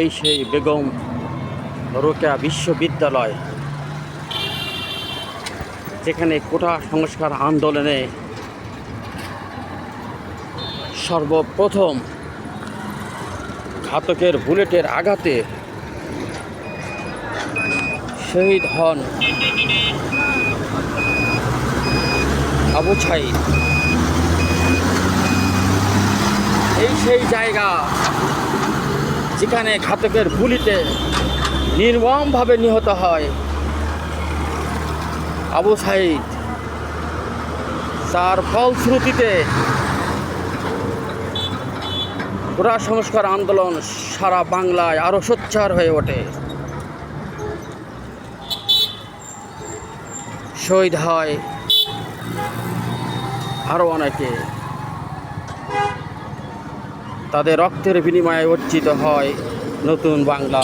এই সেই বেগম রোকেয়া বিশ্ববিদ্যালয়, যেখানে কোটা সংস্কার আন্দোলনে সর্বপ্রথম ঘাতকের বুলেটের আঘাতে শহীদ হন আবু ছাইদ। এই সেই জায়গা যেখানে ঘাতকের গুলিতে নির্মমভাবে নিহত হয় আবু সাইদ। তার ফলশ্রুতিতে পুরা সংস্কার আন্দোলন সারা বাংলায় আরও সোচ্চার হয়ে ওঠে। শহীদ হয় আরও অনেকে। তাদের রক্তের বিনিময়ে অর্জিত হয় নতুন বাংলা।